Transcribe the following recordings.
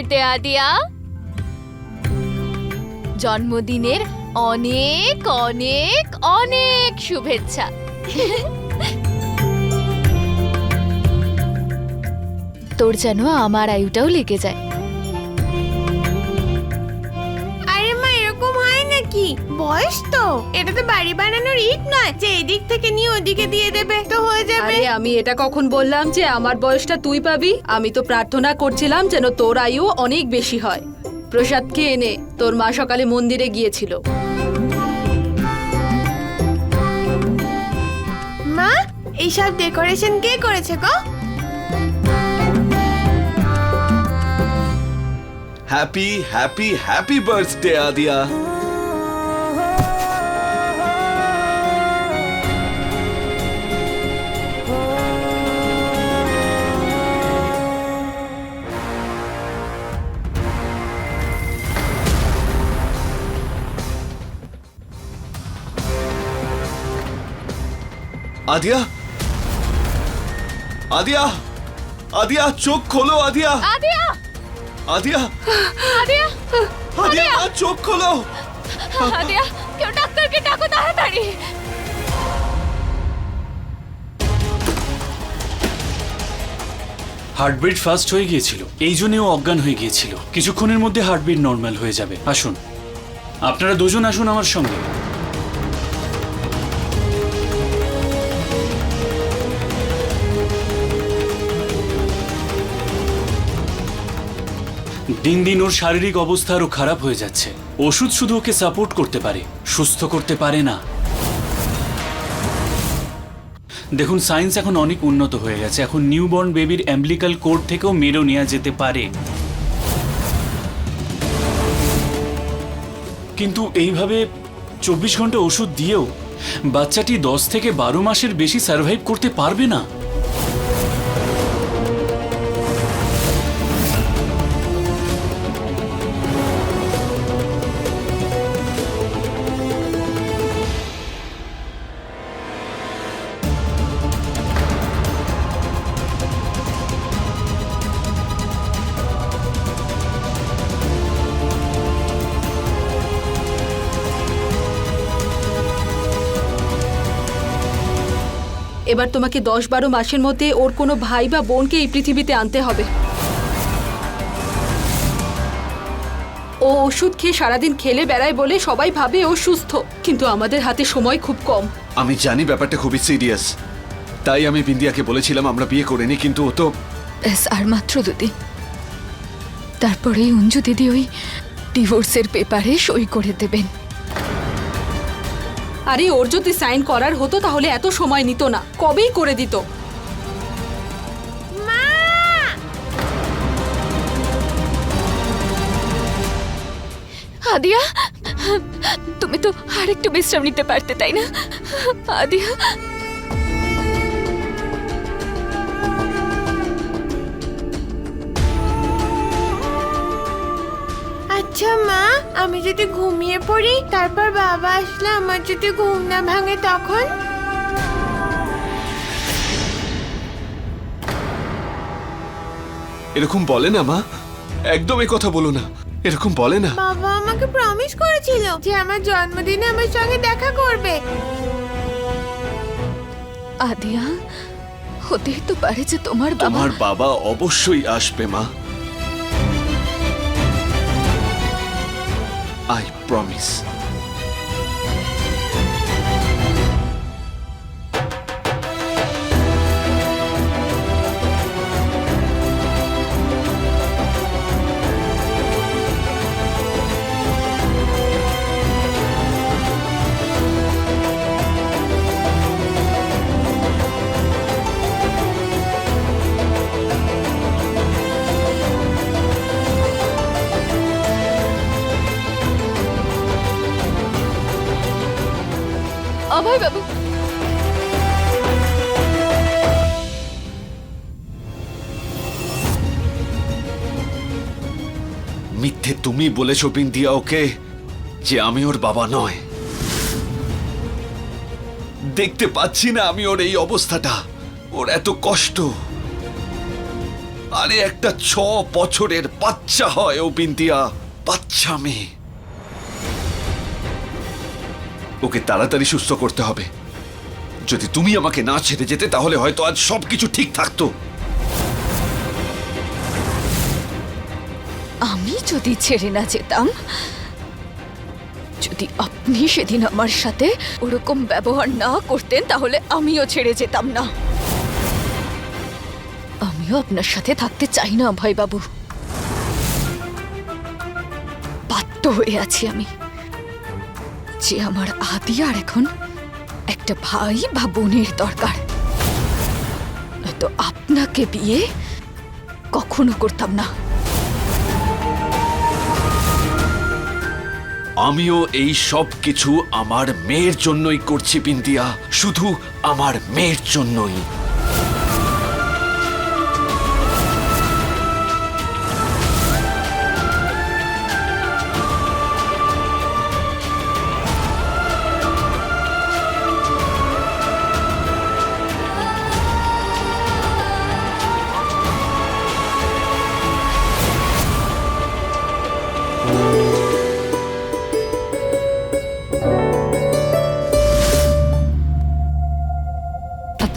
Birthday আদিয়া? জন্মদিনের অনেক অনেক অনেক শুভেচ্ছা। তোর যেন আমার আয়ুটাও লেগে যায়। বয়স তো। এটা তো বাড়ি বানানোর ইট নয় যে এদিক থেকে নিয়ে ওদিকে দিয়ে দেবে। তো হয়ে যাবে। আরে আমি এটা কখন বললাম যে আমার বয়সটা তুই পাবি? আমি তো প্রার্থনা করছিলাম যেন তোর আয়ু অনেক বেশি হয়। প্রসাদকে এনে তোর মা সকালে মন্দিরে গিয়েছিল। মা এইসব ডেকোরেশন কে করেছে গো? Happy happy happy birthday Adiya. Adiya? Adiya? Adiya চোখ খোলো আদিয়া। আদিয়া! আদিয়া? আদিয়া! আদিয়া চোখ খোলো। আদিয়া কেউ ডাক্তারকে ডাকো তাড়াতাড়ি। হার্টবিট ফাস্ট হয়ে গিয়েছিল। এই জন্য ও অজ্ঞান হয়ে গিয়েছিল। কিছুক্ষণের মধ্যে হার্টবিট নর্মাল হয়ে যাবে। আসুন। আপনারা দুজন আসুন আমার সঙ্গে। দিন দিন ওর শারীরিক অবস্থা আরও খারাপ হয়ে যাচ্ছে। ওষুধ শুধু ওকে সাপোর্ট করতে পারে, সুস্থ করতে পারে না। দেখুন সায়েন্স এখন অনেক উন্নত হয়ে গেছে। এখন নিউবর্ন বেবির অ্যাম্বলিক্যাল কোড থেকেও মেরো নেওয়া যেতে পারে। কিন্তু এইভাবে চব্বিশ ঘণ্টা ওষুধ দিয়েও বাচ্চাটি দশ থেকে বারো মাসের বেশি সার্ভাইভ করতে পারবে না। এবার তোমাকে দশ বারো মাসের মধ্যে ওর কোনো ভাই বা বোনকে এই পৃথিবীতে আনতে হবে। ও ওষুধ খেয়ে সারাদিন খেলে বেড়ায় বলে সবাই ভাবে ও সুস্থ। কিন্তু আমাদের হাতে সময় খুব কম। আমি জানি ব্যাপারটা খুবই সিরিয়াস। তাই আমি বিন্দিয়াকে বলেছিলাম আমরা বিয়ে করিনি কিন্তু ও তো ব্যাস আর মাত্র দুদিন। তারপরেই অঞ্জু দিদি ওই ডিভোর্সের পেপারে সই করে দেবেন। আরে ওর যদি সাইন করার হতো তাহলে এত সময় নিত না। কবেই করে দিত? আদিয়া, তুমি তো আরেকটু বিশ্রাম নিতে পারতে, তাই না? আদিয়া আমি যদি ঘুমিয়ে পড়ি তারপর বাবা আসলে আমার যদি ঘুম না ভাঙে তখন? এরকম বলে না মা। একদম এ কথা বলো না। এরকম বলে না। বাবা আমাকে প্রমিস করেছিল যে আমার জন্মদিনে আমার সঙ্গে দেখা করবে। আদিয়া হতেই তো পারে যে তোমার বাবা তোমার বাবা অবশ্যই আসবে মা। আই প্রমিস তুমি বলেছ বিন্দিয়া ওকে, যে আমি ওর বাবা নয়। দেখতে পাচ্ছি না আমি ওর এই অবস্থাটা। ওর এত কষ্ট। আরে একটা ছ বছরের বাচ্চা হয় ও বিন্দিয়া বাচ্চা মেয়ে। ওকে তাড়াতাড়ি সুস্থ করতে হবে। যদি তুমি আমাকে না ছেড়ে যেতে, তাহলে হয়তো আজ সবকিছু ঠিক থাকতো। যদি ছেড়ে না যেতাম, যদি আপনি সেদিন আমার সাথে ওরকম ব্যবহার না করতেন, তাহলে আমিও ছেড়ে যেতাম না। আমিও আপনার সাথে থাকতে চাই না ভয় বাবু বাধ্য হয়ে আছি আমি যে আমার আদি আর এখন একটা ভাই বা বোনের দরকার। নয়তো আপনাকে বিয়ে কখনো করতাম না। আমিও এই সব কিছু আমার মেয়ের জন্যই করছি বিন্দিয়া শুধু আমার মেয়ের জন্যই।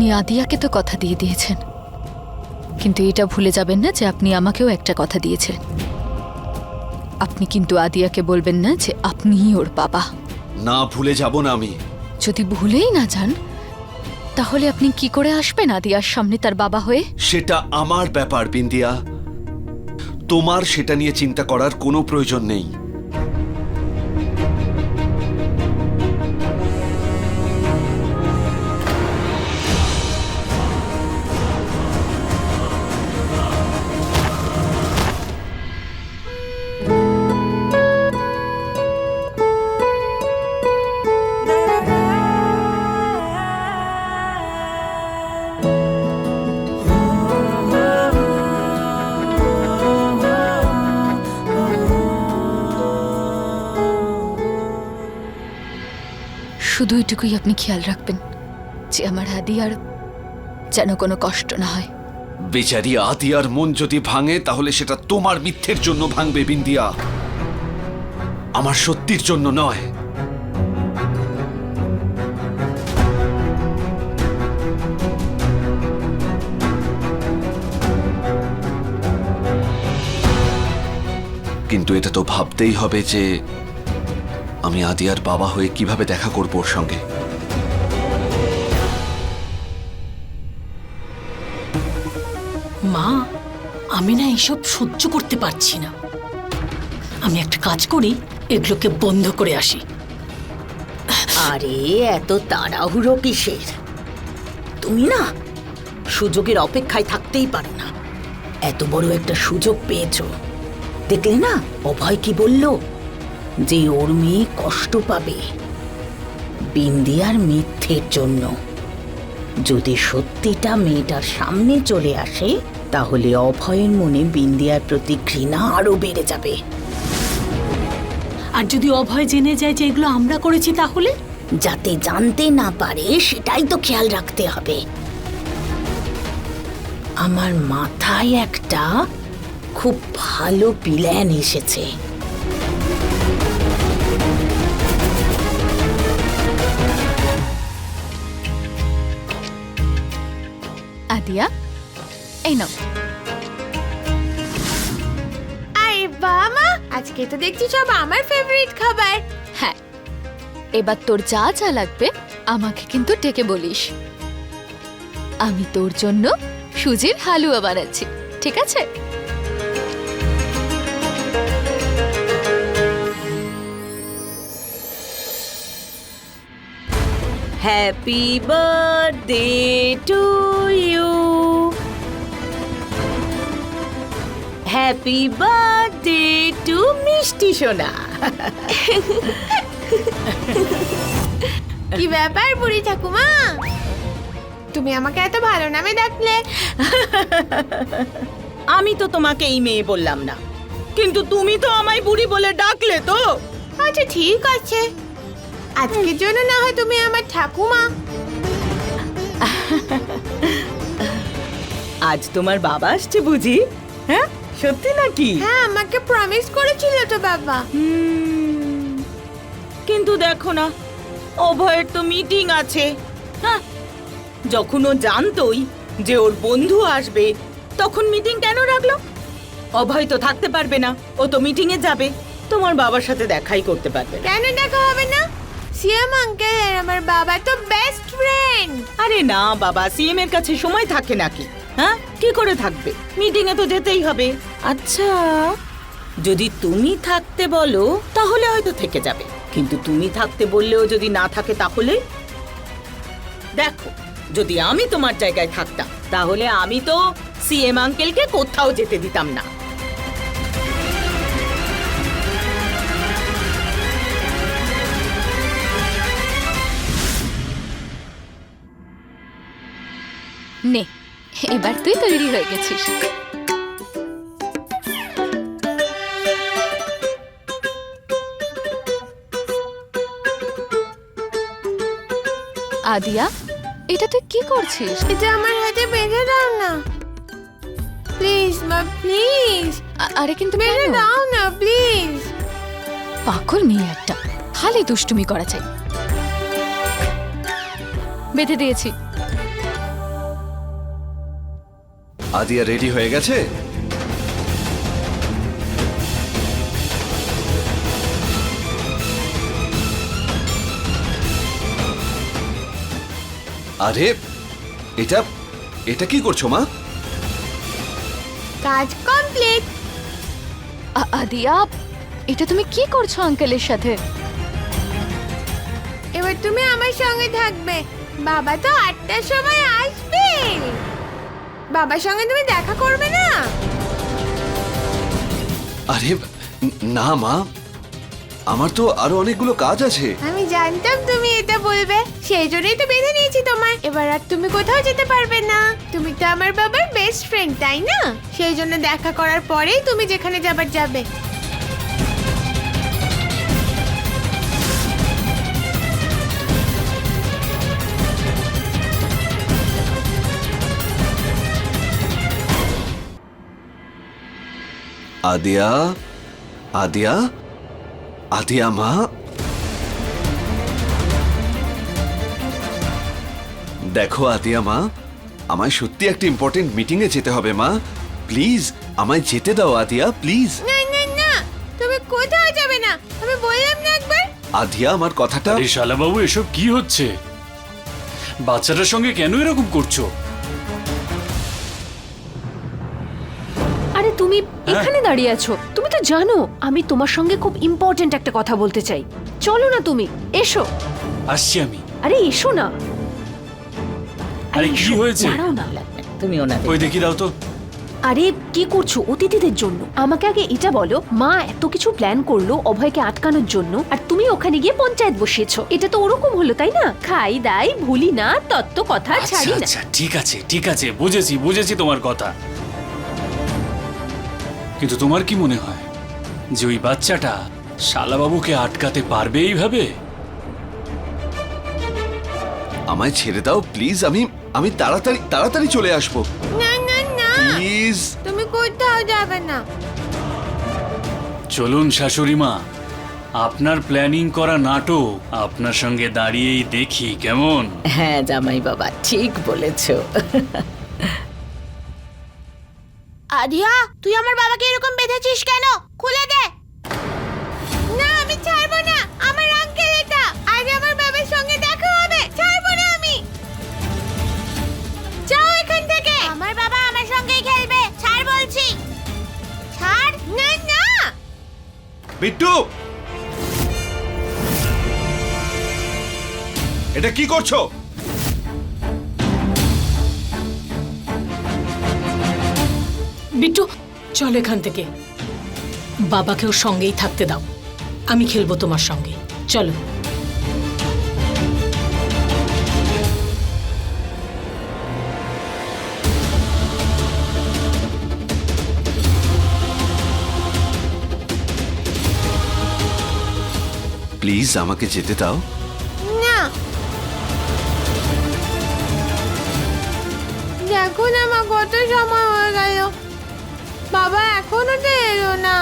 আপনি আদিয়াকে তো কথা দিয়ে দিয়েছেন। কিন্তু এটা ভুলে যাবেন না যে আপনি আমাকেও একটা কথা দিয়েছেন। আপনি কিন্তু আদিয়াকে বলবেন না যে আপনিই ওর বাবা। না ভুলে যাব না আমি। যদি ভুলেই না যান তাহলে আপনি কি করে আসবেন আদিয়ার সামনে তার বাবা হয়ে? সেটা আমার ব্যাপার বিন্দিয়া। তোমার সেটা নিয়ে চিন্তা করার কোনো প্রয়োজন নেই। শুধু এটুকুই আপনি খেয়াল রাখবেন যে আমার আদিয়ার যেন কোনো কষ্ট না হয়। বেচারি আদিয়ার মন যদি ভাঙে, তাহলে সেটা তোমার মিথ্যের জন্য ভাঙবে, বিন্দিয়া। আমার সত্যির জন্য নয়। কিন্তু এটা তো ভাবতেই হবে যে আমি আদিয়ার বাবা হয়ে কীভাবে দেখা করব ওর সঙ্গে? মা আমি না এইসব সহ্য করতে পারছি না। আমি একটা কাজ করি এগুলোকে বন্ধ করে আসি। আরে এত তাড়াহুড়ো কিসের? তুমি না সুযোগের অপেক্ষায় থাকতেই পারো না। এত বড় একটা সুযোগ পেয়েছ। দেখলে না অভয় কি বলল? যে ওর মেয়ে কষ্ট পাবে। বিন্দিয়ার মিথ্যের জন্য। যদি সত্যিটা মেয়েটার সামনে চলে আসে তাহলে অভয়ের মনে বিন্দিয়ার প্রতি ঘৃণা আরও বেড়ে যাবে। আর যদি অভয় জেনে যায় যে এগুলো আমরা করেছি তাহলে? যাতে জানতে না পারে সেটাই তো খেয়াল রাখতে হবে। আমার মাথায় একটা খুব ভালো প্ল্যান এসেছে। আদিয়া এই নাও। আরে বাবা আজকে তো দেখছি সব আমার ফেভারিট খাবার। হ্যাঁ এবার তোর যা যা লাগবে আমাকে কিন্তু ডেকে বলিস। আমি তোর জন্য সুজির হালুয়া বানাচ্ছি ঠিক আছে? Happy birthday to you happy birthday to মিষ্টি সোনা কি ব্যাপার বুড়ি ঠাকুমা? তুমি আমাকে এত ভালো নামে ডাকলে। আমি তো তোমাকে এই মেয়ে বললাম না। কিন্তু তুমি তো আমায় বুড়ি বলে ডাকলে তো। আচ্ছা ঠিক আছে। আজকের জন্য না হয় তুমি আমার ঠাকুমা। আজ তোমার বাবা আসছে বুঝি? হ্যাঁ? সত্যি নাকি? হ্যাঁ আমাকে প্রমিস করেছিল তো বাবা। কিন্তু দেখো না অভয়ের তো মিটিং আছে। হ্যাঁ যখন ও জানতোই যে ওর বন্ধু আসবে তখন মিটিং কেন রাখল? অভয় তো থাকতে পারবে না ও তো মিটিং এ যাবে। তোমার বাবার সাথে দেখাই করতে পারবে কেন দেখা হবে না? সিএম আঙ্কেল আমার বাবা তো বেস্ট ফ্রেন্ড আরে না বাবা সিএম এর কাছে সময় থাকে নাকি? হ্যাঁ? কি করে থাকবে? মিটিং এ তো যেতেই হবে। আচ্ছা যদি তুমি থাকতে বলো তাহলে হয়তো থেকে যাবে। কিন্তু তুমি থাকতে বললেও যদি না থাকে তাহলে? দেখো যদি আমি তোমার জায়গায় থাকতাম তাহলে আমি তো সিএম আঙ্কেলকে কোথাও যেতে দিতাম না। নে এবার তুই তৈরি হয়ে গেছিস। আদিয়া এটা তুই কি করছিস? এটা আমার হাতে বেঁধে দাও না। প্লিজ মা প্লিজ। আরে কিন্তু বেঁধে দাও না প্লিজ। পাগল মেয়ে একটা খালি দুষ্টুমি করা চাই। বেঁধে দিয়েছি। আদিয়া রেডি হয়ে গেছে? আরে এটা এটা কি করছ মা? কাজ কমপ্লিট। আদিয়া এটা তুমি কি করছ আঙ্কেলের সাথে? এবার তুমি আমার সঙ্গে থাকবে। বাবা তো আটটার সময় আসবে। বাবার সঙ্গে তুমি দেখা করবে না? আরে না মা। আমার তো আরও অনেকগুলো কাজ আছে। আমি জানতাম তুমি এটা বলবে। সেই জন্যই তো বেঁধে নিয়েছি তোমায়। এবার আর তুমি কোথাও যেতে পারবে না। তুমি তো আমার বাবার বেস্ট ফ্রেন্ড তাই না? সেই জন্য দেখা করার পরেই তুমি যেখানে যাবার যাবে। আদিয়া আদিয়া আদিয়া মা। দেখো আদিয়া মা আমায় সত্যি একটা ইম্পর্টেন্ট মিটিংয়ে যেতে হবে মা। প্লিজ আমায় যেতে দাও আদিয়া প্লিজ না না না তুমি কোথাও যাবে না আমি বললাম না একবার। আদিয়া আমার কথাটা আরে শালাবাবু এসব কি হচ্ছে? বাচ্চাটার সঙ্গে কেন এরকম করছ? এখানে দাঁড়িয়ে আছো। তুমি তো জানো আমি তোমার সঙ্গে খুব ইম্পর্ট্যান্ট একটা কথা বলতে চাই। চলো না তুমি এসো। আসছি আমি। আরে এসো না। আরে কি হয়েছে? দাঁড়াও না। তুমি ওনাদের ওই দেখি দাও তো। আরে কি করছ অতিথিদের জন্য? আমাকে আগে এটা বলো মা এত কিছু প্ল্যান করল অভয়কে আটকানোর জন্য আর তুমি ওখানে গিয়ে পঞ্চায়েত বসিয়েছো। এটা তো ওরকম হলো তাই না? খাই দাই ভুলি না তত্ত্ব কথা আচ্ছা ছাড়ি না। আচ্ছা ঠিক আছে ঠিক আছে বুঝেছি বুঝেছি তোমার কথা। কিন্তু তোমার কি মনে হয় যে ওই বাচ্চাটা শালাবাবুকে আটকাতে পারবে এইভাবে? আমায় ছেড়ে দাও প্লিজ আমি আমি তাড়াতাড়ি তাড়াতাড়ি চলে আসব। না না না। প্লিজ তুমি কোথাও যাবে না। চলুন শাশুড়ি মা আপনার প্ল্যানিং করা নাটক আপনার সঙ্গে দাঁড়িয়েই দেখি কেমন? হ্যাঁ জামাই বাবা ঠিক বলেছ। আদিয়া তুই আমার বাবাকে এরকম বেঁধেছিস কেন? খুলে দে। না, আমি ছাড়বো না। আমার আঙ্কেল এটা। আজ আমার বাবার সঙ্গে দেখা হবে। ছাড়বো না আমি। যাও এখান থেকে। আমার বাবা আমার সঙ্গেই খেলবে। ছাড় বলছি। ছাড়? না না। বিট্টু! এটা কি করছ? বিট্টু চলো এখান থেকে। বাবাকেও সঙ্গেই থাকতে দাও। আমি খেলব তোমার সঙ্গে। চলো। প্লিজ আমাকে যেতে দাও। না। দেখো না মা কত সময় হয়ে গেল। বাবা, এখনও এলো না।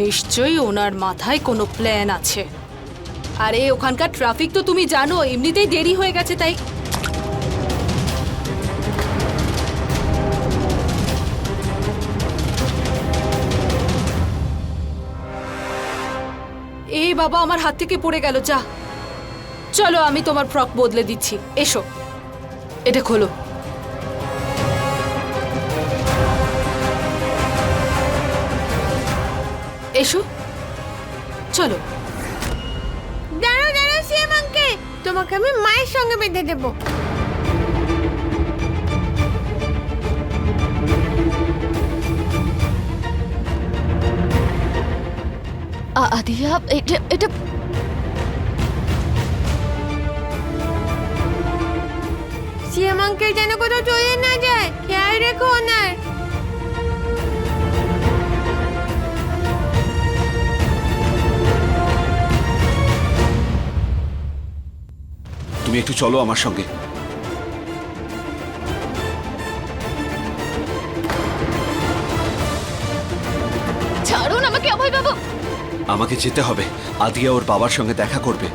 নিশ্চয়ই ওনার মাথায় কোনো প্ল্যান আছে। আরে, ওখানকার ট্রাফিক তো তুমি জানো, এমনিতেই দেরি হয়ে গেছে, তাই এই বাবা, আমার হাত থেকে পড়ে গেল, যা। চলো আমি তোমার ফ্রক বদলে দিচ্ছি। এসো। এটা খোলো। এসো। চলো। দাঁড়াও দাঁড়াও সিএম আঙ্কে তোমাকে আমি মায়ের সঙ্গে বেঁধে দেবো। আ- আদিয়া এটা এটা সিএম আঙ্কেল যেন কোথাও চলে না যায়। খেয়াল রেখো ওনার। তুমি একটু চলো আমার সঙ্গে। ছাড়ুন আমাকে অভয় বাবু আমাকে যেতে হবে। আদিয়া ওর বাবার সঙ্গে দেখা করবে।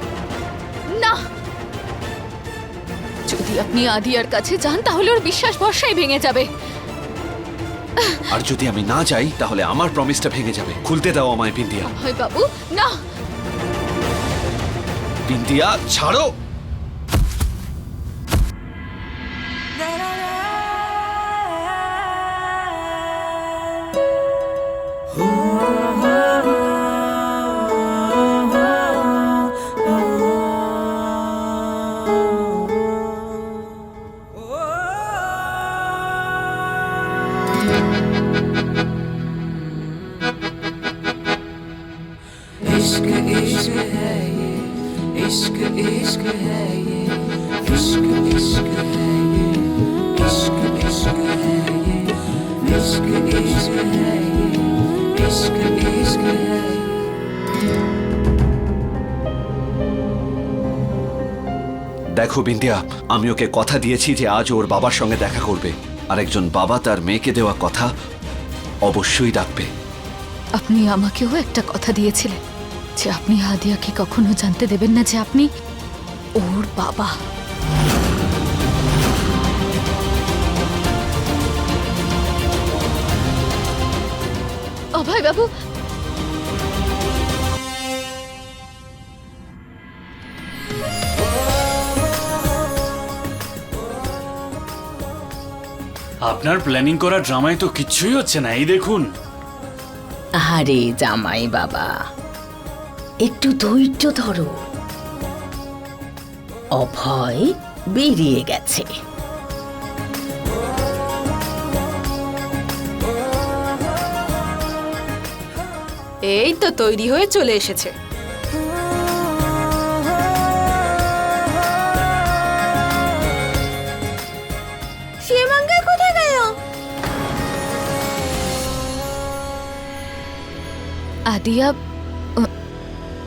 যদি আপনি আদিয়ার কাছে যান তাহলে ওর বিশ্বাস ভরসাই ভেঙে যাবে। আর যদি আমি না যাই তাহলে আমার প্রমিসটা ভেঙে যাবে। খুলতে দাও আমায় বিন্দিয়া হয় বাবু না। বিন্দিয়া ছাড়ো! इश्क है ये इश्क इश्क है ये इश्क इश्क है ये इश्क इश्क है ये इश्क इश्क है ये इश्क इश्क है ये দেখো বিন্দিয়া আমি ওকে কথা দিয়েছি যে আজ ওর বাবার সঙ্গে দেখা করবে আর একজন বাবা তার মেয়েকে দেওয়া কথা অবশ্যই রাখবে আপনি আমাকেও একটা কথা দিয়েছিলেন যে আপনি হাদিয়াকে কখনো জানতে দেবেন না যে আপনি ওর বাবা। অভয় বাবু। আপনার প্ল্যানিং করা ড্রামায় তো কিচ্ছুই হচ্ছে না এই দেখুন। আরে জামাই বাবা। একটু ধৈর্য ধরো। অভয় বেরিয়ে গেছে। এই তো তৈরি হয়ে চলে এসেছে। আদিয়া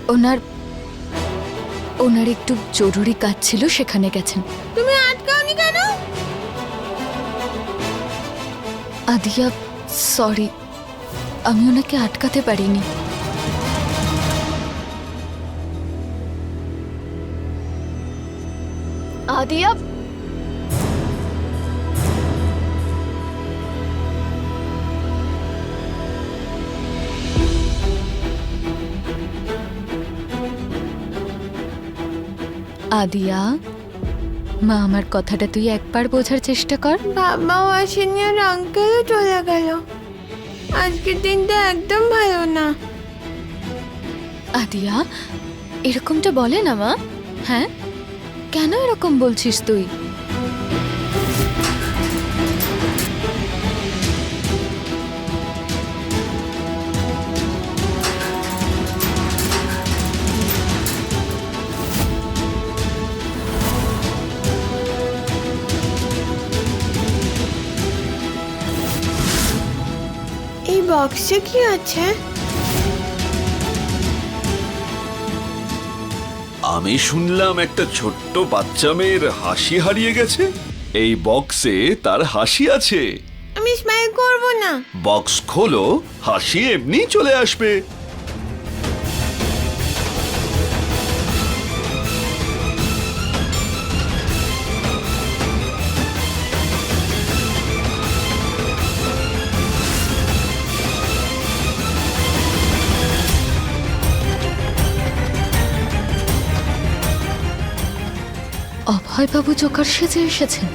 ওনার ওনার একটু জরুরি কাজ ছিল সেখানে গেছেন। তুমি আটকাওনি কেন? আদিয়া সরি আমি ওনাকে আটকাতে পারিনি। আদিয়া মা আমার কথাটা তুই একবার বোঝার চেষ্টা কর। বাবাও আসেনি আর আঙ্কেলও চলে গেল। আজকের দিনটা একদম ভালো না। আদিয়া এরকমটা বলে না মা। হ্যাঁ? কেন এরকম বলছিস তুই? বক্সে কি আছে? আমি শুনলাম একটা ছোট্ট বাচ্চা মেয়ের হাসি হারিয়ে গেছে। এই বক্সে তার হাসি আছে। আমি স্মাইল করব না। বক্স খোলো হাসি এমনি চলে আসবে। অভয়বাবু চোখার সেজে এসেছেন।